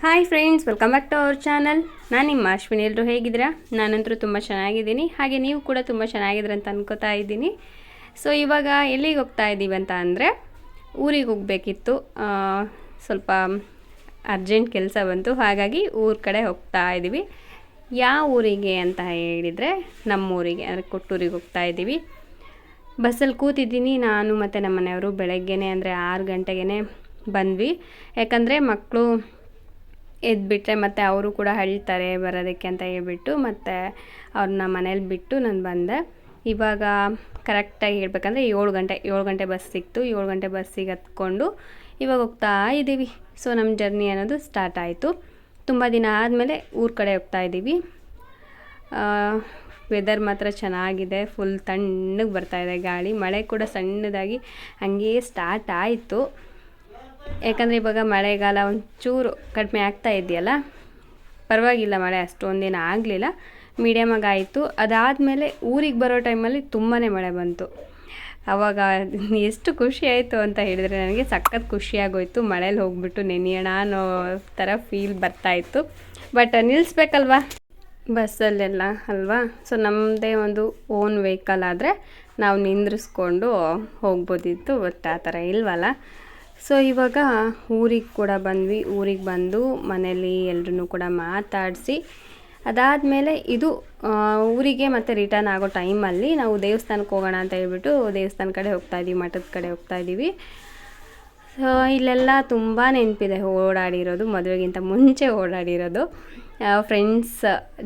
Hi friends welcome back to our channel ನಾನು ನಿಮ್ಮ ಅಶ್ವಿನಿ. ಎಲ್ಲರೂ ಹೇಗಿದ್ದೀರಾ? ನಾನಂತರೂ ತುಂಬ ಚೆನ್ನಾಗಿದ್ದೀನಿ. ಹಾಗೆ ನೀವು ಕೂಡ ತುಂಬ ಚೆನ್ನಾಗಿದ್ದೀರ ಅಂತ ಅನ್ಕೋತಾ ಇದ್ದೀನಿ. ಸೊ ಇವಾಗ ಎಲ್ಲಿಗೆ ಹೋಗ್ತಾ ಇದ್ದೀವಿ ಅಂತ ಅಂದರೆ, ಊರಿಗೆ ಹೋಗಬೇಕಿತ್ತು. ಸ್ವಲ್ಪ ಅರ್ಜೆಂಟ್ ಕೆಲಸ ಬಂತು. ಹಾಗಾಗಿ ಊರ ಕಡೆ ಹೋಗ್ತಾ ಇದ್ದೀವಿ ಯಾವ ಊರಿಗೆ ಅಂತ ಹೇಳಿದರೆ, ನಮ್ಮೂರಿಗೆ, ಅಂದರೆ ಕೊಟ್ಟೂರಿಗೆ ಹೋಗ್ತಾ ಇದ್ದೀವಿ ಬಸ್ಸಲ್ಲಿ ಕೂತಿದ್ದೀನಿ ನಾನು ಮತ್ತು ನಮ್ಮ ಮನೆಯವರು ಬೆಳಗ್ಗೆನೇ, ಅಂದರೆ ಆರು ಗಂಟೆಗೆ ಬಂದ್ವಿ. ಯಾಕಂದರೆ ಮಕ್ಕಳು ಎದ್ಬಿಟ್ರೆ ಮತ್ತು ಅವರು ಕೂಡ ಹೇಳ್ತಾರೆ ಬರೋದಕ್ಕೆ ಅಂತ ಹೇಳ್ಬಿಟ್ಟು ಮತ್ತು ಅವ್ರನ್ನ ಮನೇಲಿ ಬಿಟ್ಟು ನಾನು ಬಂದೆ. ಇವಾಗ ಕರೆಕ್ಟಾಗಿ ಹೇಳ್ಬೇಕಂದ್ರೆ ಏಳು ಗಂಟೆ ಏಳು ಗಂಟೆ ಬಸ್ ಸಿಕ್ತು. ಏಳು ಗಂಟೆ ಬಸ್ಸಿಗೆ ಹತ್ಕೊಂಡು ಇವಾಗ ಹೋಗ್ತಾ ಇದ್ದೀವಿ. ಸೊ ನಮ್ಮ ಜರ್ನಿ ಅನ್ನೋದು ಸ್ಟಾರ್ಟ್ ಆಯಿತು. ತುಂಬ ದಿನ ಆದಮೇಲೆ ಊರ ಕಡೆ ಹೋಗ್ತಾ ಇದ್ದೀವಿ. ವೆದರ್ ಮಾತ್ರ ಚೆನ್ನಾಗಿದೆ. ಫುಲ್ ತಣ್ಣಗೆ ಬರ್ತಾಯಿದೆ ಗಾಳಿ. ಮಳೆ ಕೂಡ ಸಣ್ಣದಾಗಿ ಹಂಗೆ ಸ್ಟಾರ್ಟ್ ಆಯಿತು. ಯಾಕಂದರೆ ಇವಾಗ ಮಳೆಗಾಲ ಒಂಚೂರು ಕಡಿಮೆ ಆಗ್ತಾ ಇದೆಯಲ್ಲ? ಪರವಾಗಿಲ್ಲ ಮಳೆ ಅಷ್ಟೊಂದೇನು ಆಗಲಿಲ್ಲ. ಮೀಡಿಯಮಾಗಿ ಅದಾದ ಅದಾದಮೇಲೆ ಊರಿಗೆ ಬರೋ ಟೈಮಲ್ಲಿ ತುಂಬಾ ಮಳೆ ಬಂತು. ಆವಾಗ ಎಷ್ಟು ಖುಷಿ ಆಯಿತು ಅಂತ ಹೇಳಿದರೆ ನನಗೆ ಸಖತ್ ಖುಷಿಯಾಗೋಯ್ತು ಮಳೇಲಿ ಹೋಗ್ಬಿಟ್ಟು ನೆನೆಯೋಣ ಅನ್ನೋ ಥರ ಫೀಲ್ ಬರ್ತಾಯಿತ್ತು ಬಟ್ ನಿಲ್ಲಿಸ್ಬೇಕಲ್ವಾ ಬಸ್ಸಲ್ಲೆಲ್ಲ ಅಲ್ವಾ? ಸೊ ನಮ್ಮದೇ ಒಂದು ಓನ್ ವೆಹಿಕಲ್ ಆದರೆ ನಾವು ನಿಂದ್ರಿಸ್ಕೊಂಡು ಹೋಗ್ಬೋದಿತ್ತು. ಬಟ್ ಆ ಥರ ಇಲ್ವಲ್ಲ? ಸೊ ಇವಾಗ ಊರಿಗೆ ಕೂಡ ಬಂದ್ವಿ. ಊರಿಗೆ ಬಂದು ಮನೇಲಿ ಎಲ್ಲರೂ ಕೂಡ ಮಾತಾಡಿಸಿ, ಅದಾದಮೇಲೆ ಇದು ಊರಿಗೆ ಮತ್ತು ರಿಟರ್ನ್ ಆಗೋ ಟೈಮಲ್ಲಿ ನಾವು ದೇವಸ್ಥಾನಕ್ಕೆ ಹೋಗೋಣ ಅಂತ ಹೇಳ್ಬಿಟ್ಟು ದೇವಸ್ಥಾನ ಕಡೆ ಹೋಗ್ತಾ ಇದ್ದೀವಿ ಮಠದ ಕಡೆ ಹೋಗ್ತಾ ಇದ್ದೀವಿ. ಸೊ ಇಲ್ಲೆಲ್ಲ ತುಂಬ ನೆನಪಿದೆ ಓಡಾಡಿರೋದು, ಮದುವೆಗಿಂತ ಮುಂಚೆ ಓಡಾಡಿರೋದು. ಫ್ರೆಂಡ್ಸ್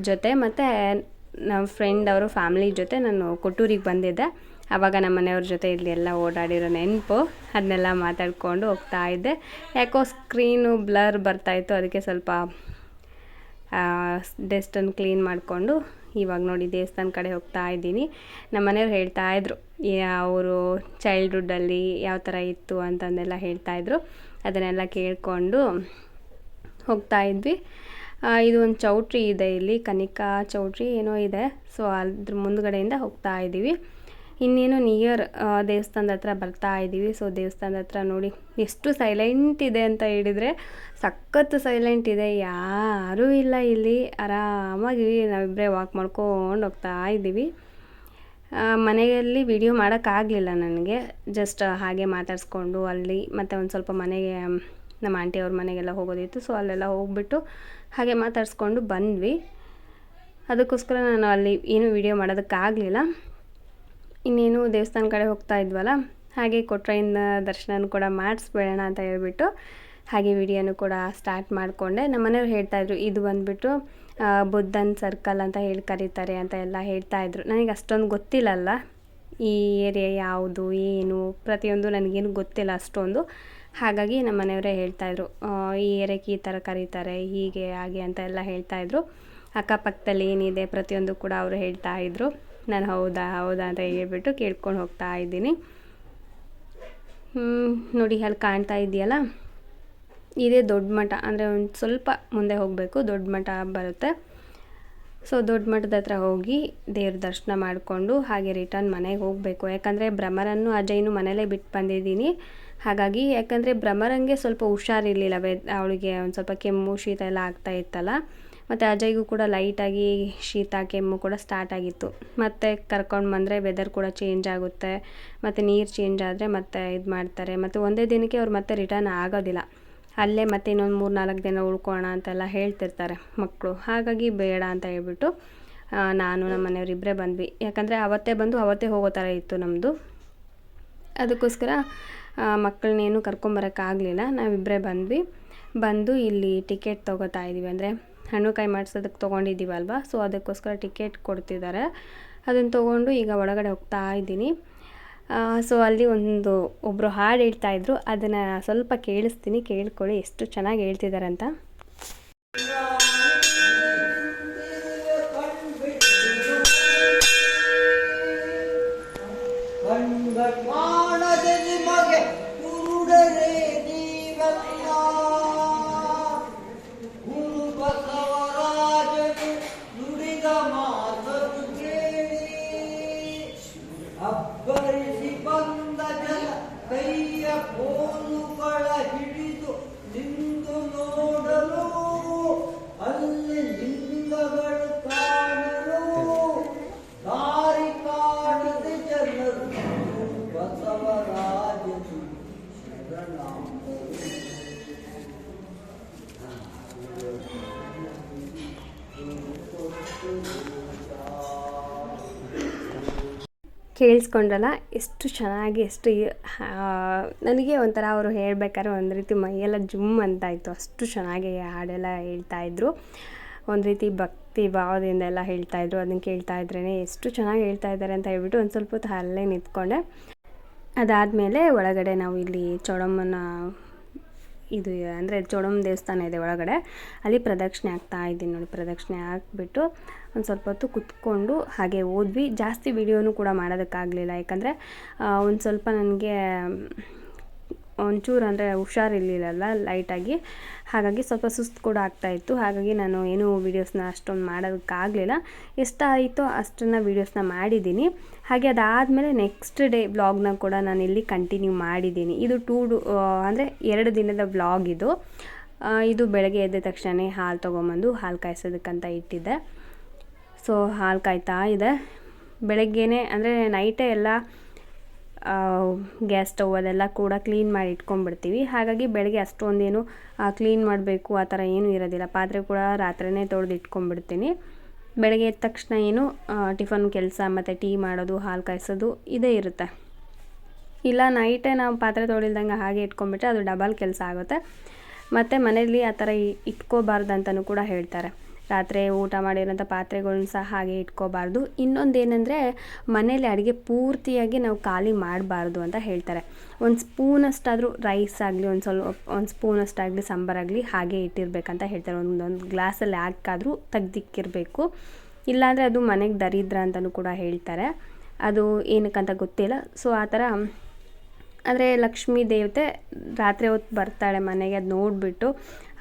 ಜೊತೆ ಮತ್ತು ನಮ್ಮ ಫ್ರೆಂಡ್ ಅವರು ಫ್ಯಾಮಿಲಿ ಜೊತೆ ನಾನು ಕೊಟ್ಟೂರಿಗೆ ಬಂದಿದ್ದೆ. ಆವಾಗ ನಮ್ಮ ಮನೆಯವ್ರ ಜೊತೆ ಇಲ್ಲಿ ಎಲ್ಲ ಓಡಾಡಿರೋ ನೆನಪು, ಅದನ್ನೆಲ್ಲ ಮಾತಾಡಿಕೊಂಡು ಹೋಗ್ತಾ ಇದ್ದೆ. ಯಾಕೋ ಸ್ಕ್ರೀನು ಬ್ಲರ್ ಬರ್ತಾಯಿತ್ತು ಅದಕ್ಕೆ ಸ್ವಲ್ಪ ಡೆಸ್ಟನ್ನು ಕ್ಲೀನ್ ಮಾಡಿಕೊಂಡು ಇವಾಗ ನೋಡಿ ದೇವಸ್ಥಾನ ಕಡೆ ಹೋಗ್ತಾ ಇದ್ದೀನಿ. ನಮ್ಮ ಮನೆಯವ್ರು ಹೇಳ್ತಾಯಿದ್ರು ಅವರು ಚೈಲ್ಡ್ಹುಡ್ಡಲ್ಲಿ ಯಾವ ಥರ ಇತ್ತು ಅಂತಂದೆಲ್ಲ ಹೇಳ್ತಾಯಿದ್ರು ಅದನ್ನೆಲ್ಲ ಕೇಳಿಕೊಂಡು ಹೋಗ್ತಾ ಇದ್ವಿ. ಇದು ಒಂದು ಚೌಟ್ರಿ ಇದೆ ಇಲ್ಲಿ, ಕನಿಕಾ ಚೌಟ್ರಿ ಏನೋ ಇದೆ. ಸೊ ಅದ್ರ ಮುಂದುಗಡೆಯಿಂದ ಹೋಗ್ತಾ ಇದ್ದೀವಿ. ಇನ್ನೇನು ನಿಯರ್ ದೇವಸ್ಥಾನದ ಹತ್ರ ಬರ್ತಾ ಇದ್ದೀವಿ. ಸೊ ದೇವಸ್ಥಾನದ ಹತ್ರ ನೋಡಿ ಎಷ್ಟು ಸೈಲೆಂಟ್ ಇದೆ ಅಂತ ಹೇಳಿದರೆ ಸಖತ್ತು ಸೈಲೆಂಟ್ ಇದೆ. ಯಾರೂ ಇಲ್ಲ ಇಲ್ಲಿ. ಆರಾಮಾಗಿ ನಾವಿಬ್ಬರೇ ವಾಕ್ ಮಾಡ್ಕೊಂಡು ಹೋಗ್ತಾ ಇದ್ದೀವಿ. ಮನೆಯಲ್ಲಿ ವಿಡಿಯೋ ಮಾಡೋಕ್ಕಾಗಲಿಲ್ಲ ನನಗೆ. ಜಸ್ಟ್ ಹಾಗೆ ಮಾತಾಡಿಸ್ಕೊಂಡು ಅಲ್ಲಿ ಮತ್ತು ಒಂದು ಸ್ವಲ್ಪ ಮನೆಗೆ ನಮ್ಮ ಆಂಟಿ ಅವ್ರ ಮನೆಗೆಲ್ಲ ಹೋಗೋದಿತ್ತು. ಸೊ ಅಲ್ಲೆಲ್ಲ ಹೋಗ್ಬಿಟ್ಟು ಹಾಗೆ ಮಾತಾಡಿಸ್ಕೊಂಡು ಬಂದ್ವಿ. ಅದಕ್ಕೋಸ್ಕರ ನಾನು ಅಲ್ಲಿ ಏನು ವಿಡಿಯೋ ಮಾಡೋದಕ್ಕಾಗಲಿಲ್ಲ. ಇನ್ನೇನು ದೇವಸ್ಥಾನ ಕಡೆ ಹೋಗ್ತಾ ಇದ್ವಲ್ಲ, ಹಾಗೆ ಕೊಟ್ರೈನ ದರ್ಶನ ಕೂಡ ಮಾಡಿಸ್ಬೇಡೋಣ ಅಂತ ಹೇಳ್ಬಿಟ್ಟು, ಹಾಗೆ ವಿಡಿಯೋನು ಕೂಡ ಸ್ಟಾರ್ಟ್ ಮಾಡಿಕೊಂಡೆ. ನಮ್ಮ ಮನೆಯವ್ರು ಹೇಳ್ತಾಯಿದ್ರು ಇದು ಬಂದುಬಿಟ್ಟು ಬುದ್ಧನ್ ಸರ್ಕಲ್ ಅಂತ ಹೇಳಿ ಕರೀತಾರೆ ಅಂತ ಎಲ್ಲ ಹೇಳ್ತಾಯಿದ್ರು ನನಗೆ ಅಷ್ಟೊಂದು ಗೊತ್ತಿಲ್ಲಲ್ಲ, ಈ ಏರಿಯಾ ಯಾವುದು, ಏನು, ಪ್ರತಿಯೊಂದು ನನಗೇನು ಗೊತ್ತಿಲ್ಲ ಅಷ್ಟೊಂದು. ಹಾಗಾಗಿ ನಮ್ಮ ಮನೆಯವರೇ ಹೇಳ್ತಾಯಿದ್ರು ಈ ಏರಿಯಾಕ್ಕೆ ಈ ಥರ ಕರೀತಾರೆ, ಹೀಗೆ, ಹಾಗೆ ಅಂತ ಎಲ್ಲ ಹೇಳ್ತಾಯಿದ್ರು ಅಕ್ಕಪಕ್ಕದಲ್ಲಿ ಏನಿದೆ ಪ್ರತಿಯೊಂದು ಕೂಡ ಅವರು ಹೇಳ್ತಾಯಿದ್ರು ನಾನು ಹೌದಾ ಹೌದಾ ಅಂತ ಹೇಳ್ಬಿಟ್ಟು ಕೇಳ್ಕೊಂಡು ಹೋಗ್ತಾ ಇದ್ದೀನಿ. ನೋಡಿ ಅಲ್ಲಿ ಕಾಣ್ತಾ ಇದೆಯಲ್ಲ? ಇದೇ ದೊಡ್ಡ ಮಠ, ಅಂದರೆ ಒಂದು ಸ್ವಲ್ಪ ಮುಂದೆ ಹೋಗಬೇಕು, ದೊಡ್ಡ ಮಠ ಬರುತ್ತೆ. ಸೊ, ದೊಡ್ಡ ಮಠದ ಹತ್ರ ಹೋಗಿ ದೇವ್ರ ದರ್ಶನ ಮಾಡಿಕೊಂಡು ಹಾಗೆ ರಿಟರ್ನ್ ಮನೆಗೆ ಹೋಗಬೇಕು. ಯಾಕಂದರೆ ಭ್ರಮರನ್ನು ಅಜಯ್ನು ಮನೇಲೇ ಬಿಟ್ಟು ಬಂದಿದ್ದೀನಿ. ಹಾಗಾಗಿ, ಯಾಕಂದರೆ ಭ್ರಮರಂಗೆ ಸ್ವಲ್ಪ ಹುಷಾರಿರಲಿಲ್ಲ ವೆ ಅವಳಿಗೆ ಒಂದು ಸ್ವಲ್ಪ ಕೆಮ್ಮು, ಶೀತ ಎಲ್ಲ ಆಗ್ತಾ ಇತ್ತಲ್ಲ. ಮತ್ತು ಅಜಯ್ಗೂ ಕೂಡ ಲೈಟಾಗಿ ಶೀತ, ಕೆಮ್ಮು ಕೂಡ ಸ್ಟಾರ್ಟ್ ಆಗಿತ್ತು. ಮತ್ತು ಕರ್ಕೊಂಡು ಬಂದರೆ ವೆದರ್ ಕೂಡ ಚೇಂಜ್ ಆಗುತ್ತೆ. ಮತ್ತು ನೀರು ಚೇಂಜ್ ಆದರೆ ಮತ್ತೆ ಇದು ಮಾಡ್ತಾರೆ. ಮತ್ತು ಒಂದೇ ದಿನಕ್ಕೆ ಅವ್ರು ಮತ್ತೆ ರಿಟರ್ನ್ ಆಗೋದಿಲ್ಲ. ಅಲ್ಲೇ ಮತ್ತೆ ಇನ್ನೊಂದು ಮೂರು ನಾಲ್ಕು ದಿನ ಉಳ್ಕೋಣ ಅಂತೆಲ್ಲ ಹೇಳ್ತಿರ್ತಾರೆ ಮಕ್ಕಳು ಹಾಗಾಗಿ ಬೇಡ ಅಂತ ಹೇಳ್ಬಿಟ್ಟು ನಾನು ನಮ್ಮ ಮನೆಯವರಿಬ್ಬರೇ ಬಂದ್ವಿ. ಯಾಕಂದರೆ ಅವತ್ತೇ ಬಂದು ಅವತ್ತೇ ಹೋಗೋ ಥರ ಇತ್ತು ನಮ್ಮದು ಅದಕ್ಕೋಸ್ಕರ ಮಕ್ಕಳನ್ನೇನು ಕರ್ಕೊಂಬರೋಕ್ಕಾಗಲಿಲ್ಲ ನಾವಿಬ್ಬರೇ ಬಂದ್ವಿ. ಬಂದು ಇಲ್ಲಿ ಟಿಕೆಟ್ ತೊಗೋತಾ ಇದ್ದೀವಿ ಅಂದರೆ ಹಣ್ಣು ಕಾಯಿ ಮಾಡಿಸೋದಕ್ಕೆ ತೊಗೊಂಡಿದ್ದೀವಲ್ವ? ಸೊ ಅದಕ್ಕೋಸ್ಕರ ಟಿಕೆಟ್ ಕೊಡ್ತಿದ್ದಾರೆ. ಅದನ್ನು ತೊಗೊಂಡು ಈಗ ಒಳಗಡೆ ಹೋಗ್ತಾ ಇದ್ದೀನಿ. ಸೊ ಅಲ್ಲಿ ಒಂದು ಒಬ್ಬರು ಹಾಡು ಹೇಳ್ತಾಯಿದ್ರು ಅದನ್ನು ಸ್ವಲ್ಪ ಕೇಳಿಸ್ತೀನಿ. ಕೇಳ್ಕೊಳ್ಳಿ, ಎಷ್ಟು ಚೆನ್ನಾಗಿ ಹೇಳ್ತಿದ್ದಾರೆ ಅಂತ. ನಿಮಗೆ ಕೇಳಿಸ್ಕೊಂಡ್ರಲ್ಲ, ಎಷ್ಟು ಚೆನ್ನಾಗಿ ಎಷ್ಟು ನನಗೆ ಒಂಥರ ಅವರು ಹೇಳ್ಬೇಕಾದ್ರೆ ಒಂದು ರೀತಿ ಮೈಯೆಲ್ಲ ಜುಮ್ ಅಂತ ಇತ್ತು ಅಷ್ಟು ಚೆನ್ನಾಗಿ ಹಾಡೆಲ್ಲ ಹೇಳ್ತಾಯಿದ್ರು ಒಂದು ರೀತಿ ಭಕ್ತಿ ಭಾವದಿಂದ ಎಲ್ಲ ಹೇಳ್ತಾಯಿದ್ರು ಅದನ್ನು ಕೇಳ್ತಾ ಇದ್ರೇ ಎಷ್ಟು ಚೆನ್ನಾಗಿ ಹೇಳ್ತಾ ಇದ್ದಾರೆ ಅಂತ ಹೇಳ್ಬಿಟ್ಟು ಒಂದು ಸ್ವಲ್ಪ ಹೊತ್ತು ಅಲ್ಲೇ ನಿಂತ್ಕೊಂಡೆ. ಅದಾದಮೇಲೆ ಒಳಗಡೆ ನಾವು ಇಲ್ಲಿ ಚೌಡಮ್ಮನ ಇದು ಅಂದರೆ ಚೌಡಮ್ಮ ದೇವಸ್ಥಾನ ಇದೆ ಒಳಗಡೆ. ಅಲ್ಲಿ ಪ್ರದಕ್ಷಿಣೆ ಆಗ್ತಾ ಇದ್ದೀನಿ ನೋಡಿ, ಪ್ರದಕ್ಷಿಣೆ ಹಾಕ್ಬಿಟ್ಟು ಒಂದು ಸ್ವಲ್ಪ ಹೊತ್ತು ಕುತ್ಕೊಂಡು ಹಾಗೆ ಓದ್ವಿ. ಜಾಸ್ತಿ ವಿಡಿಯೋನು ಕೂಡ ಮಾಡೋದಕ್ಕಾಗಲಿಲ್ಲ. ಯಾಕಂದರೆ ಒಂದು ಸ್ವಲ್ಪ ನನಗೆ ಒಂಚೂರು ಅಂದರೆ ಹುಷಾರಿರ್ಲಿಲ್ಲಲ್ಲ ಲೈಟಾಗಿ ಹಾಗಾಗಿ ಸ್ವಲ್ಪ ಸುಸ್ತು ಕೂಡ ಆಗ್ತಾಯಿತ್ತು ಹಾಗಾಗಿ ನಾನು ಏನೂ ವೀಡಿಯೋಸ್ನ ಅಷ್ಟೊಂದು ಮಾಡೋದಕ್ಕಾಗಲಿಲ್ಲ. ಎಷ್ಟಾಯಿತೋ ಅಷ್ಟನ್ನು ವೀಡಿಯೋಸ್ನ ಮಾಡಿದ್ದೀನಿ. ಹಾಗೆ ಅದಾದಮೇಲೆ ನೆಕ್ಸ್ಟ್ ಡೇ ಬ್ಲಾಗ್ನ ಕೂಡ ನಾನು ಇಲ್ಲಿ ಕಂಟಿನ್ಯೂ ಮಾಡಿದ್ದೀನಿ. ಇದು ಟೂ ಅಂದರೆ ಎರಡು ದಿನದ ಬ್ಲಾಗ್ ಇದು. ಇದು ಬೆಳಗ್ಗೆ ಎದ್ದ ತಕ್ಷಣ ಹಾಲು ತೊಗೊಂಬಂದು ಹಾಲು ಕಾಯಿಸೋದಕ್ಕಂತ ಇಟ್ಟಿದ್ದೆ. ಸೊ ಹಾಲು ಕಾಯ್ತಾ ಇದೆ. ಬೆಳಗ್ಗೆನೇ, ಅಂದರೆ ನೈಟೇ ಎಲ್ಲ ಗ್ಯಾಸ್ ಸ್ಟವ್ ಅದೆಲ್ಲ ಕೂಡ ಕ್ಲೀನ್ ಮಾಡಿ ಇಟ್ಕೊಂಡ್ಬಿಡ್ತೀವಿ. ಹಾಗಾಗಿ ಬೆಳಗ್ಗೆ ಅಷ್ಟೊಂದೇನು ಕ್ಲೀನ್ ಮಾಡಬೇಕು, ಆ ಥರ ಏನೂ ಇರೋದಿಲ್ಲ. ಪಾತ್ರೆ ಕೂಡ ರಾತ್ರಿನೇ ತೊಳೆದು ಇಟ್ಕೊಂಡ್ಬಿಡ್ತೀನಿ. ಬೆಳಗ್ಗೆ ಎದ್ದ ತಕ್ಷಣ ಏನು ಟಿಫನ್ ಕೆಲಸ ಮತ್ತು ಟೀ ಮಾಡೋದು, ಹಾಲು ಕಾಯಿಸೋದು ಇದೇ ಇರುತ್ತೆ. ಇಲ್ಲ ನೈಟೇ ನಾವು ಪಾತ್ರೆ ತೊಳಿಲ್ದಂಗೆ ಹಾಗೆ ಇಟ್ಕೊಂಡ್ಬಿಟ್ರೆ ಅದು ಡಬಲ್ ಕೆಲಸ ಆಗುತ್ತೆ. ಮತ್ತು ಮನೇಲಿ ಆ ಥರ ಇಟ್ಕೋಬಾರ್ದು ಅಂತಲೂ ಕೂಡ ಹೇಳ್ತಾರೆ. ರಾತ್ರಿ ಊಟ ಮಾಡಿರೋಂಥ ಪಾತ್ರೆಗಳ್ನ ಸಹ ಹಾಗೆ ಇಟ್ಕೋಬಾರ್ದು. ಇನ್ನೊಂದು ಏನಂದರೆ ಮನೇಲಿ ಅಡುಗೆ ಪೂರ್ತಿಯಾಗಿ ನಾವು ಖಾಲಿ ಮಾಡಬಾರ್ದು ಅಂತ ಹೇಳ್ತಾರೆ. ಒಂದು ಸ್ಪೂನಷ್ಟಾದರೂ ರೈಸ್ ಆಗಲಿ, ಒಂದು ಸ್ವಲ್ಪ, ಒಂದು ಸ್ಪೂನಷ್ಟಾಗಲಿ ಸಾಂಬಾರಾಗಲಿ ಹಾಗೆ ಇಟ್ಟಿರಬೇಕಂತ ಹೇಳ್ತಾರೆ. ಒಂದೊಂದು ಗ್ಲಾಸಲ್ಲಿ ಹಾಕಾದರೂ ತೆಗ್ದಿಕ್ಕಿರಬೇಕು. ಇಲ್ಲಾಂದರೆ ಅದು ಮನೆಗೆ ದರಿದ್ರ ಅಂತಲೂ ಕೂಡ ಹೇಳ್ತಾರೆ. ಅದು ಏನಕ್ಕಂತ ಗೊತ್ತಿಲ್ಲ. ಸೊ ಆ ಥರ ಅಂದರೆ ಲಕ್ಷ್ಮೀ ದೇವತೆ ರಾತ್ರಿ ಹೊತ್ತು ಬರ್ತಾಳೆ ಮನೆಗೆ, ಅದು ನೋಡಿಬಿಟ್ಟು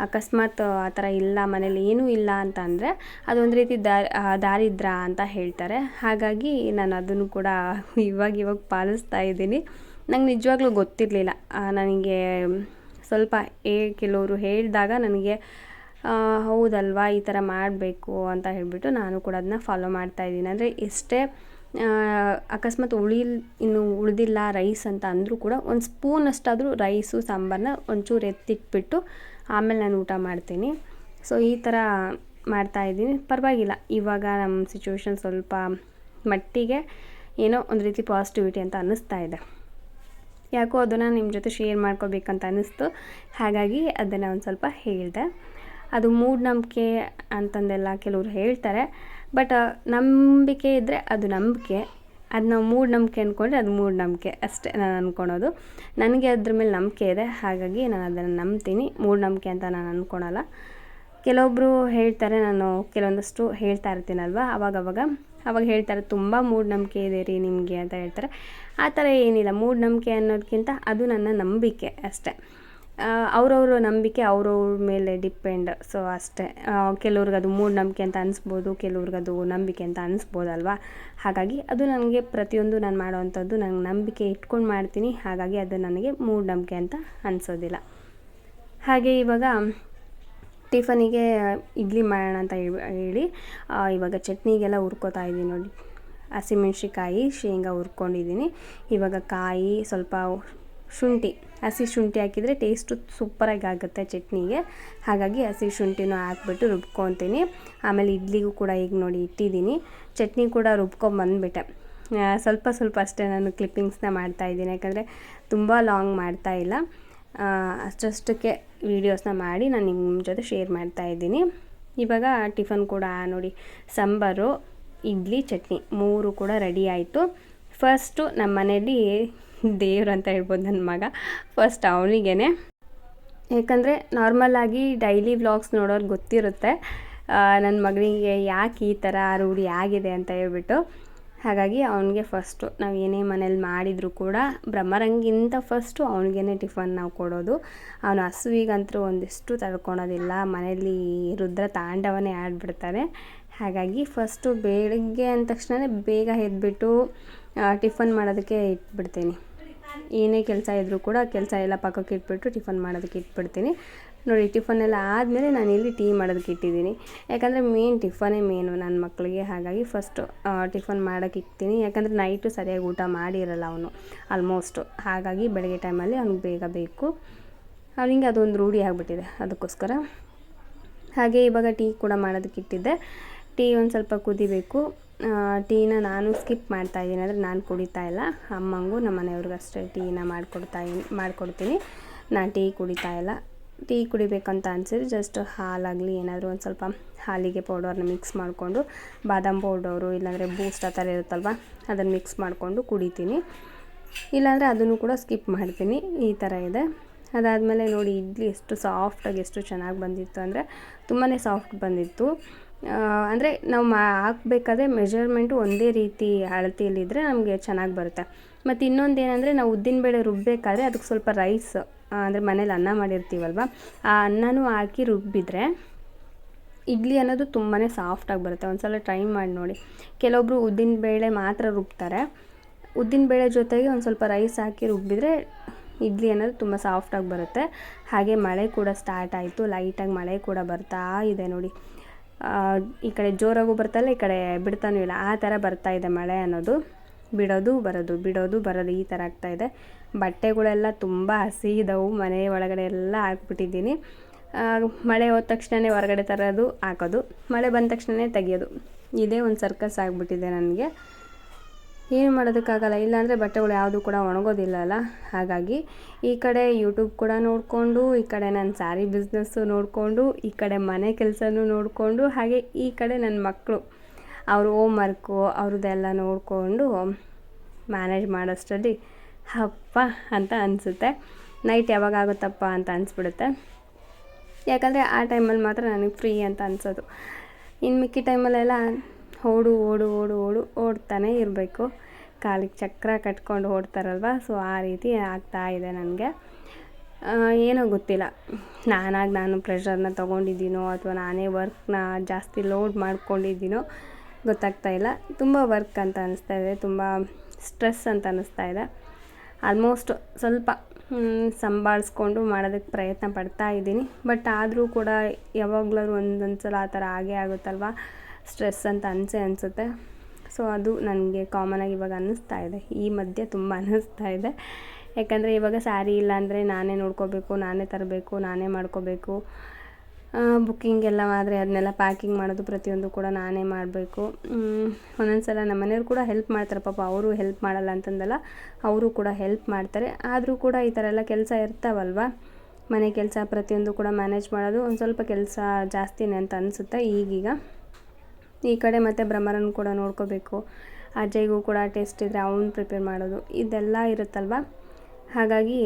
ಅಕಸ್ಮಾತ್, ಆ ಥರ ಇಲ್ಲ, ಮನೇಲಿ ಏನೂ ಇಲ್ಲ ಅಂತ ಅಂದರೆ ಅದೊಂದು ರೀತಿ ದಾರಿ ದಾರಿದ್ರ ಅಂತ ಹೇಳ್ತಾರೆ. ಹಾಗಾಗಿ ನಾನು ಅದನ್ನು ಕೂಡ ಇವಾಗ ಇವಾಗ ಪಾಲಿಸ್ತಾ ಇದ್ದೀನಿ. ನಂಗೆ ನಿಜವಾಗ್ಲೂ ಗೊತ್ತಿರಲಿಲ್ಲ. ನನಗೆ ಸ್ವಲ್ಪ ಏ ಕೆಲವರು ಹೇಳಿದಾಗ ನನಗೆ ಹೌದಲ್ವಾ ಈ ಥರ ಮಾಡಬೇಕು ಅಂತ ಹೇಳಿಬಿಟ್ಟು ನಾನು ಕೂಡ ಅದನ್ನ ಫಾಲೋ ಮಾಡ್ತಾ ಇದ್ದೀನಿ. ಅಂದರೆ ಎಷ್ಟೇ ಅಕಸ್ಮಾತ್ ಉಳಿಲ್, ಇನ್ನು ಉಳಿದಿಲ್ಲ ರೈಸ್ ಅಂತ ಅಂದರೂ ಕೂಡ ಒಂದು ಸ್ಪೂನ್ ಅಷ್ಟಾದರೂ ರೈಸು ಸಾಂಬಾರನ್ನ ಒಂಚೂರು ಎತ್ತಿಟ್ಬಿಟ್ಟು ಆಮೇಲೆ ನಾನು ಊಟ ಮಾಡ್ತೀನಿ. ಸೊ ಈ ಥರ ಮಾಡ್ತಾ ಇದ್ದೀನಿ. ಪರವಾಗಿಲ್ಲ. ಇವಾಗ ನಮ್ಮ ಸಿಚುವೇಶನ್ ಸ್ವಲ್ಪ ಮಟ್ಟಿಗೆ ಏನೋ ಒಂದು ರೀತಿ ಪಾಸಿಟಿವಿಟಿ ಅಂತ ಅನ್ನಿಸ್ತಾ ಇದೆ. ಯಾಕೋ ಅದನ್ನು ನಿಮ್ಮ ಜೊತೆ ಶೇರ್ ಮಾಡ್ಕೋಬೇಕಂತ ಅನ್ನಿಸ್ತು. ಹಾಗಾಗಿ ಅದನ್ನು ಒಂದು ಸ್ವಲ್ಪ ಹೇಳಿದೆ. ಅದು ಮೂಢನಂಬಿಕೆ ಅಂತಂದೆಲ್ಲ ಕೆಲವರು ಹೇಳ್ತಾರೆ. ಬಟ್ ನಂಬಿಕೆ ಇದ್ದರೆ ಅದು ನಂಬಿಕೆ. ಅದು ನಾವು ಮೂಢನಂಬಿಕೆ ಅಂದ್ಕೊಂಡ್ರೆ ಅದು ಮೂಢನಂಬಿಕೆ ಅಷ್ಟೇ ನಾನು ಅಂದ್ಕೊಳೋದು ನನಗೆ ಅದ್ರ ಮೇಲೆ ನಂಬಿಕೆ ಇದೆ, ಹಾಗಾಗಿ ನಾನು ಅದನ್ನು ನಂಬ್ತೀನಿ. ಮೂಢನಂಬಿಕೆ ಅಂತ ನಾನು ಅಂದ್ಕೊಳಲ್ಲ ಕೆಲವೊಬ್ಬರು ಹೇಳ್ತಾರೆ, ನಾನು ಕೆಲವೊಂದಷ್ಟು ಹೇಳ್ತಾ ಇರ್ತೀನಲ್ವ ಅವಾಗ ಅವಾಗ ಅವಾಗ ಹೇಳ್ತಾರೆ, ತುಂಬ ಮೂಢನಂಬಿಕೆ ಇದೆ ರೀ ನಿಮಗೆ ಅಂತ ಹೇಳ್ತಾರೆ. ಆ ಥರ ಏನಿಲ್ಲ. ಮೂಢನಂಬಿಕೆ ಅನ್ನೋದಕ್ಕಿಂತ ಅದು ನನ್ನ ನಂಬಿಕೆ ಅಷ್ಟೇ. ಅವ್ರವ್ರ ನಂಬಿಕೆ ಅವ್ರವ್ರ ಮೇಲೆ ಡಿಪೆಂಡ್ ಸೊ ಅಷ್ಟೇ. ಕೆಲವ್ರಿಗೆ ಅದು ಮೂಢನಂಬಿಕೆ ಅಂತ ಅನಿಸ್ಬೋದು, ಕೆಲವ್ರಿಗೆ ಅದು ನಂಬಿಕೆ ಅಂತ ಅನಿಸ್ಬೋದಲ್ವಾ? ಹಾಗಾಗಿ ಅದು ನನಗೆ ಪ್ರತಿಯೊಂದು ನಾನು ಮಾಡೋವಂಥದ್ದು ನಂಗೆ ನಂಬಿಕೆ ಇಟ್ಕೊಂಡು ಮಾಡ್ತೀನಿ. ಹಾಗಾಗಿ ಅದು ನನಗೆ ಮೂಢನಂಬಿಕೆ ಅಂತ ಅನಿಸೋದಿಲ್ಲ. ಹಾಗೆ ಇವಾಗ ಟಿಫನಿಗೆ ಇಡ್ಲಿ ಮಾಡೋಣ ಅಂತ ಹೇಳ್- ಇವಾಗ ಚಟ್ನಿಗೆಲ್ಲ ಹುರ್ಕೋತಾ ಇದ್ದೀನಿ ನೋಡಿ. ಹಸಿಮೆಣ್ಸಿಕಾಯಿ ಶೇಂಗಾ ಹುರ್ಕೊಂಡಿದ್ದೀನಿ. ಇವಾಗ ಕಾಯಿ, ಸ್ವಲ್ಪ ಶುಂಠಿ. ಹಸಿ ಶುಂಠಿ ಹಾಕಿದರೆ ಟೇಸ್ಟು ಸೂಪರಾಗಿ ಆಗುತ್ತೆ ಚಟ್ನಿಗೆ. ಹಾಗಾಗಿ ಹಸಿ ಶುಂಠಿನೂ ಹಾಕ್ಬಿಟ್ಟು ರುಬ್ಕೊತೀನಿ. ಆಮೇಲೆ ಇಡ್ಲಿಗೂ ಕೂಡ ಈಗ ನೋಡಿ ಇಟ್ಟಿದ್ದೀನಿ. ಚಟ್ನಿ ಕೂಡ ರುಬ್ಕೊಂಬಂದ್ಬಿಟ್ಟೆ ಸ್ವಲ್ಪ ಸ್ವಲ್ಪ ಅಷ್ಟೇ ನಾನು ಕ್ಲಿಪ್ಪಿಂಗ್ಸ್ನ ಮಾಡ್ತಾಯಿದ್ದೀನಿ ಯಾಕಂದರೆ ತುಂಬ ಲಾಂಗ್ ಮಾಡ್ತಾ ಇಲ್ಲ. ಅಷ್ಟಷ್ಟಕ್ಕೆ ವೀಡಿಯೋಸ್ನ ಮಾಡಿ ನಾನು ನಿಮ್ಮ ಜೊತೆ ಶೇರ್ ಮಾಡ್ತಾ ಇದ್ದೀನಿ. ಇವಾಗ ಟಿಫನ್ ಕೂಡ ನೋಡಿ, ಸಾಂಬಾರು, ಇಡ್ಲಿ, ಚಟ್ನಿ ಮೂರು ಕೂಡ ರೆಡಿ ಆಯಿತು. ಫಸ್ಟು ನಮ್ಮ ಮನೇಲಿ ದೇವ್ರು ಅಂತ ಹೇಳ್ಬೋದು ನನ್ನ ಮಗ. ಫಸ್ಟ್ ಅವನಿಗೇನೆ. ಯಾಕಂದರೆ ನಾರ್ಮಲಾಗಿ ಡೈಲಿ ವ್ಲಾಗ್ಸ್ ನೋಡೋರು ಗೊತ್ತಿರುತ್ತೆ. ನನ್ನ ಮಗನಿಗೆ ಯಾಕೆ ಈ ಥರ ರೂಢಿ ಆಗಿದೆ ಅಂತ ಹೇಳ್ಬಿಟ್ಟು. ಹಾಗಾಗಿ ಅವನಿಗೆ ಫಸ್ಟು ನಾವು ಏನೇ ಮನೇಲಿ ಮಾಡಿದರೂ ಕೂಡ ಬ್ರಹ್ಮರಂಗಿಂತ ಫಸ್ಟು ಅವನಿಗೇನೆ ಟಿಫನ್ ನಾವು ಕೊಡೋದು. ಅವನು ಹಸುವಿಗಂತೂ ಒಂದಿಷ್ಟು ತಡ್ಕೊಳೋದಿಲ್ಲ. ಮನೇಲಿ ರುದ್ರ ತಾಂಡವನೇ ಆಡ್ಬಿಡ್ತಾನೆ ಹಾಗಾಗಿ ಫಸ್ಟು ಬೆಳಗ್ಗೆ ಅಂದ ತಕ್ಷಣವೇ ಬೇಗ ಎದ್ಬಿಟ್ಟು ಟಿಫನ್ ಮಾಡೋದಕ್ಕೆ ಇಟ್ಬಿಡ್ತೀನಿ. ಏನೇ ಕೆಲಸ ಇದ್ದರೂ ಕೂಡ ಕೆಲಸ ಎಲ್ಲ ಪಕ್ಕಕ್ಕೆ ಇಟ್ಬಿಟ್ಟು ಟಿಫನ್ ಮಾಡೋದಕ್ಕೆ ಇಟ್ಬಿಡ್ತೀನಿ. ನೋಡಿ, ಟಿಫನ್ ಎಲ್ಲ ಆದಮೇಲೆ ನಾನು ಇಲ್ಲಿ ಟೀ ಮಾಡೋದಕ್ಕೆ ಇಟ್ಟಿದ್ದೀನಿ. ಯಾಕಂದರೆ ಮೇನ್ ಟಿಫನೇ ಮೇನು ನನ್ನ ಮಕ್ಕಳಿಗೆ ಹಾಗಾಗಿ ಫಸ್ಟು ಟಿಫನ್ ಮಾಡೋಕೆ ಇಕ್ತೀನಿ ಯಾಕಂದರೆ ನೈಟು ಸರಿಯಾಗಿ ಊಟ ಮಾಡಿರಲ್ಲ ಅವನು ಆಲ್ಮೋಸ್ಟು ಹಾಗಾಗಿ ಬೆಳಗ್ಗೆ ಟೈಮಲ್ಲಿ ಅವ್ನಿಗೆ ಬೇಗ ಬೇಕು. ಅವನಿಗೆ ಅದೊಂದು ರೂಢಿ ಆಗಿಬಿಟ್ಟಿದೆ ಅದಕ್ಕೋಸ್ಕರ. ಹಾಗೆ ಇವಾಗ ಟೀ ಕೂಡ ಮಾಡೋದಕ್ಕೆ ಇಟ್ಟಿದ್ದೆ. ಟೀ ಒಂದು ಸ್ವಲ್ಪ ಕುದಿಬೇಕು. ಟೀನ ನಾನು ಸ್ಕಿಪ್ ಮಾಡ್ತಾ ಇದ್ದೀನಿ ಅಂದರೆ ನಾನು ಕುಡಿತಾ ಇಲ್ಲ. ಅಮ್ಮಂಗೂ ನಮ್ಮ ಮನೆಯವ್ರಿಗೂ ಅಷ್ಟೇ ಟೀನ ಮಾಡಿಕೊಡ್ತಾ ಮಾಡಿಕೊಡ್ತೀನಿ. ನಾನು ಟೀ ಕುಡಿತಾ ಇಲ್ಲ. ಟೀ ಕುಡಿಬೇಕಂತ ಅನಿಸಿದ್ರೆ ಜಸ್ಟ್ ಹಾಲಾಗಲಿ ಏನಾದರೂ ಒಂದು ಸ್ವಲ್ಪ ಹಾಲಿಗೆ ಪೌಡರ್ನ ಮಿಕ್ಸ್ ಮಾಡಿಕೊಂಡು, ಬಾದಾಮ್ ಪೌಡರು ಇಲ್ಲಾಂದರೆ ಬೂಸ್ಟ್ ಆ ಥರ ಇರುತ್ತಲ್ವ, ಅದನ್ನು ಮಿಕ್ಸ್ ಮಾಡಿಕೊಂಡು ಕುಡಿತೀನಿ. ಇಲ್ಲಾಂದರೆ ಅದನ್ನು ಕೂಡ ಸ್ಕಿಪ್ ಮಾಡ್ತೀನಿ. ಈ ಥರ ಇದೆ. ಅದಾದಮೇಲೆ ನೋಡಿ, ಇಡ್ಲಿ ಎಷ್ಟು ಸಾಫ್ಟಾಗಿ ಎಷ್ಟು ಚೆನ್ನಾಗಿ ಬಂದಿತ್ತು ಅಂದರೆ ತುಂಬಾ ಸಾಫ್ಟ್ ಬಂದಿತ್ತು. ಅಂದರೆ ನಾವು ಮಾ, ಹಾಕಬೇಕಾದ್ರೆ ಮೆಜರ್ಮೆಂಟು ಒಂದೇ ರೀತಿ ಅಳತೆಯಲ್ಲಿದ್ದರೆ ನಮಗೆ ಚೆನ್ನಾಗಿ ಬರುತ್ತೆ. ಮತ್ತು ಇನ್ನೊಂದು ಏನಂದರೆ ನಾವು ಉದ್ದಿನಬೇಳೆ ರುಬ್ಬಬೇಕಾದ್ರೆ ಅದಕ್ಕೆ ಸ್ವಲ್ಪ ರೈಸ್ ಅಂದರೆ ಮನೇಲಿ ಅನ್ನ ಮಾಡಿರ್ತೀವಲ್ವ, ಆ ಅನ್ನನೂ ಹಾಕಿ ರುಬ್ಬಿದ್ರೆ ಇಡ್ಲಿ ಅನ್ನೋದು ತುಂಬಾ ಸಾಫ್ಟಾಗಿ ಬರುತ್ತೆ. ಒಂದ್ಸಲ ಟ್ರೈ ಮಾಡಿ ನೋಡಿ. ಕೆಲವೊಬ್ಬರು ಉದ್ದಿನ ಬೇಳೆ ಮಾತ್ರ ರುಬ್ತಾರೆ. ಉದ್ದಿನ ಬೇಳೆ ಜೊತೆಗೆ ಒಂದು ಸ್ವಲ್ಪ ರೈಸ್ ಹಾಕಿ ರುಬ್ಬಿದ್ರೆ ಇಡ್ಲಿ ಅನ್ನೋದು ತುಂಬ ಸಾಫ್ಟಾಗಿ ಬರುತ್ತೆ. ಹಾಗೆ ಮಳೆ ಕೂಡ ಸ್ಟಾರ್ಟ್ ಆಯಿತು. ಲೈಟಾಗಿ ಮಳೆ ಕೂಡ ಬರ್ತಾ ಇದೆ ನೋಡಿ. ಈ ಕಡೆ ಜೋರಾಗೂ ಬರ್ತಲ್ಲ ಈ ಕಡೆ ಬಿಡ್ತಾನೂ ಇಲ್ಲ. ಆ ಥರ ಬರ್ತಾ ಇದೆ ಮಳೆ ಅನ್ನೋದು. ಬಿಡೋದು, ಬರೋದು ಬಿಡೋದು, ಬರೋದು ಈ ಥರ ಇದೆ. ಬಟ್ಟೆಗಳೆಲ್ಲ ತುಂಬ ಹಸಿ ಇದ್ದವು ಮನೆ ಒಳಗಡೆ ಎಲ್ಲ ಹಾಕ್ಬಿಟ್ಟಿದ್ದೀನಿ. ಮಳೆ ಹೋದ ತಕ್ಷಣವೇ ಹೊರಗಡೆ ತರೋದು, ಹಾಕೋದು. ಮಳೆ ಬಂದ ತಕ್ಷಣವೇ ತೆಗೆಯೋದು. ಇದೇ ಒಂದು ಸರ್ಕಸ್ ಆಗಿಬಿಟ್ಟಿದೆ ನನಗೆ. ಏನು ಮಾಡೋದಕ್ಕಾಗಲ್ಲ, ಇಲ್ಲಾಂದರೆ ಬಟ್ಟೆಗಳು ಯಾವುದು ಕೂಡ ಒಣಗೋದಿಲ್ಲ ಅಲ್ಲ ಹಾಗಾಗಿ ಈ ಕಡೆ ಯೂಟ್ಯೂಬ್ ಕೂಡ ನೋಡಿಕೊಂಡು, ಈ ಕಡೆ ನನ್ನ ಸ್ಯಾರಿ ಬಿಸ್ನೆಸ್ಸು ನೋಡಿಕೊಂಡು, ಈ ಕಡೆ ಮನೆ ಕೆಲಸನೂ ನೋಡಿಕೊಂಡು, ಹಾಗೆ ಈ ಕಡೆ ನನ್ನ ಮಕ್ಕಳು ಅವ್ರ ಹೋಮ್ ವರ್ಕು ಅವ್ರದ್ದೆಲ್ಲ ನೋಡಿಕೊಂಡು ಮ್ಯಾನೇಜ್ ಮಾಡೋಷ್ಟರಲ್ಲಿ ಹಪ್ಪ ಅಂತ ಅನಿಸುತ್ತೆ. ನೈಟ್ ಯಾವಾಗ ಆಗುತ್ತಪ್ಪ ಅಂತ ಅನಿಸ್ಬಿಡುತ್ತೆ. ಯಾಕಂದರೆ ಆ ಟೈಮಲ್ಲಿ ಮಾತ್ರ ನನಗೆ ಫ್ರೀ ಅಂತ ಅನಿಸೋದು. ಇನ್ನು ಮಿಕ್ಕಿ ಟೈಮಲ್ಲೆಲ್ಲ ಓಡು ಓಡು ಓಡು ಓಡು, ಓಡ್ತಾನೆ ಇರಬೇಕು. ಕಾಲಿಗೆ ಚಕ್ರ ಕಟ್ಕೊಂಡು ಓಡ್ತಾರಲ್ವ? ಸೊ ಆ ರೀತಿ ಆಗ್ತಾ ಇದೆ ನನಗೆ. ಏನೋ ಗೊತ್ತಿಲ್ಲ. ನಾನಾಗಿ ನಾನು ಪ್ರೆಷರ್ನ ತೊಗೊಂಡಿದ್ದೀನೋ ಅಥವಾ ನಾನೇ ವರ್ಕ್ನ ಜಾಸ್ತಿ ಲೋಡ್ ಮಾಡ್ಕೊಂಡಿದ್ದೀನೋ ಗೊತ್ತಾಗ್ತಾ ಇಲ್ಲ. ತುಂಬ ವರ್ಕ್ ಅಂತ ಅನಿಸ್ತಾ ಇದೆ. ತುಂಬ ಸ್ಟ್ರೆಸ್ ಅಂತ ಅನ್ನಿಸ್ತಾ ಇದೆ. ಆಲ್ಮೋಸ್ಟ್ ಸ್ವಲ್ಪ ಸಂಭಾಳಿಸ್ಕೊಂಡು ಮಾಡೋದಕ್ಕೆ ಪ್ರಯತ್ನ ಪಡ್ತಾ ಇದ್ದೀನಿ. ಬಟ್ ಆದರೂ ಕೂಡ ಯಾವಾಗಲಾದ್ರು ಒಂದೊಂದು ಸಲ ಆ ಥರ ಆಗೇ ಆಗುತ್ತಲ್ವ? ಸ್ಟ್ರೆಸ್ ಅಂತ ಅನಿಸೇ ಅನಿಸುತ್ತೆ. ಸೊ ಅದು ನನಗೆ ಕಾಮನಾಗಿ ಇವಾಗ ಅನ್ನಿಸ್ತಾ ಇದೆ. ಈ ಮಧ್ಯೆ ತುಂಬ ಅನ್ನಿಸ್ತಾ ಇದೆ. ಯಾಕಂದರೆ ಇವಾಗ ಸ್ಯಾರಿ ಇಲ್ಲ ಅಂದರೆ ನಾನೇ ನೋಡ್ಕೋಬೇಕು, ನಾನೇ ತರಬೇಕು, ನಾನೇ ಮಾಡ್ಕೋಬೇಕು. ಬುಕ್ಕಿಂಗ್ ಎಲ್ಲ ಆದರೆ ಅದನ್ನೆಲ್ಲ ಪ್ಯಾಕಿಂಗ್ ಮಾಡೋದು ಪ್ರತಿಯೊಂದು ಕೂಡ ನಾನೇ ಮಾಡಬೇಕು. ಒಂದೊಂದು ಸಲ ನಮ್ಮ ಮನೆಯವ್ರು ಕೂಡ ಹೆಲ್ಪ್ ಮಾಡ್ತಾರೆ. ಪಾಪ ಅವರು ಹೆಲ್ಪ್ ಮಾಡಲ್ಲ ಅಂತಂದಲ್ಲ, ಅವರು ಕೂಡ ಹೆಲ್ಪ್ ಮಾಡ್ತಾರೆ. ಆದರೂ ಕೂಡ ಈ ಥರ ಎಲ್ಲ ಕೆಲಸ ಇರ್ತಾವಲ್ವ? ಮನೆ ಕೆಲಸ ಪ್ರತಿಯೊಂದು ಕೂಡ ಮ್ಯಾನೇಜ್ ಮಾಡೋದು ಒಂದು ಸ್ವಲ್ಪ ಕೆಲಸ ಜಾಸ್ತಿನೇ ಅಂತ ಅನಿಸುತ್ತೆ ಈಗೀಗ. ಈ ಕಡೆ ಮತ್ತು ಭ್ರಮರನ್ ಕೂಡ ನೋಡ್ಕೋಬೇಕು. ಅಜಯ್ಗೂ ಕೂಡ ಟೆಸ್ಟ್ ಇದ್ದರೆ ಅವನು ಪ್ರಿಪೇರ್ ಮಾಡೋದು. ಇದೆಲ್ಲ ಇರುತ್ತಲ್ವ? ಹಾಗಾಗಿ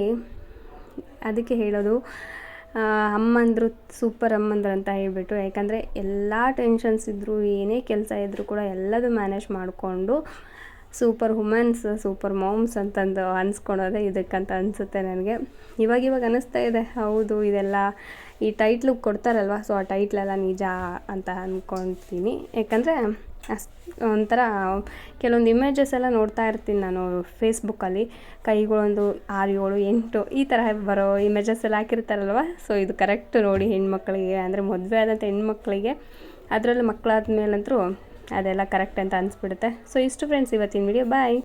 ಅದಕ್ಕೆ ಹೇಳೋದು ಅಮ್ಮಂದ್ರು ಸೂಪರ್ ಅಮ್ಮಂದ್ರು ಅಂತ ಹೇಳಿಬಿಟ್ಟು, ಯಾಕಂದರೆ ಎಲ್ಲ ಟೆನ್ಷನ್ಸ್ ಇದ್ದರೂ ಏನೇ ಕೆಲಸ ಇದ್ದರೂ ಕೂಡ ಎಲ್ಲದೂ ಮ್ಯಾನೇಜ್ ಮಾಡಿಕೊಂಡು ಸೂಪರ್ ವುಮೆನ್ಸ್ ಸೂಪರ್ ಮಾಮ್ಸ್ ಅಂತಂದು ಅನ್ಸ್ಕೊಳೋದೇ ಇದಕ್ಕಂತ ಅನಿಸುತ್ತೆ ನನಗೆ. ಇವಾಗ ಇವಾಗ ಅನ್ನಿಸ್ತಾ ಇದೆ, ಹೌದು, ಇದೆಲ್ಲ ಈ ಟೈಟ್ಲು ಕೊಡ್ತಾರಲ್ವ ಸೊ ಆ ಟೈಟ್ಲೆಲ್ಲ ನಿಜ ಅಂತ ಅಂದ್ಕೊತೀನಿ ಯಾಕಂದರೆ ಅಷ್ಟು ಒಂಥರ ಕೆಲವೊಂದು ಇಮೇಜಸ್ ಎಲ್ಲ ನೋಡ್ತಾ ಇರ್ತೀನಿ ನಾನು ಫೇಸ್ಬುಕ್ಕಲ್ಲಿ ಕೈಗಳೊಂದು ಆರು ಏಳು ಎಂಟು, ಈ ಥರ ಬರೋ ಇಮೇಜಸ್ ಎಲ್ಲ ಹಾಕಿರ್ತಾರಲ್ವ ಸೊ ಇದು ಕರೆಕ್ಟ್ ನೋಡಿ ಹೆಣ್ಮಕ್ಳಿಗೆ, ಅಂದರೆ ಮದುವೆ ಆದಂಥ ಹೆಣ್ಮಕ್ಳಿಗೆ, ಅದರಲ್ಲಿ ಮಕ್ಕಳಾದ ಮೇಲಂತರೂ ಅದೆಲ್ಲ ಕರೆಕ್ಟ್ ಅಂತ ಅನಿಸ್ಬಿಡುತ್ತೆ. ಸೊ ಇಷ್ಟು ಫ್ರೆಂಡ್ಸ್ ಇವತ್ತಿನ ವಿಡಿಯೋ ಬಾಯ್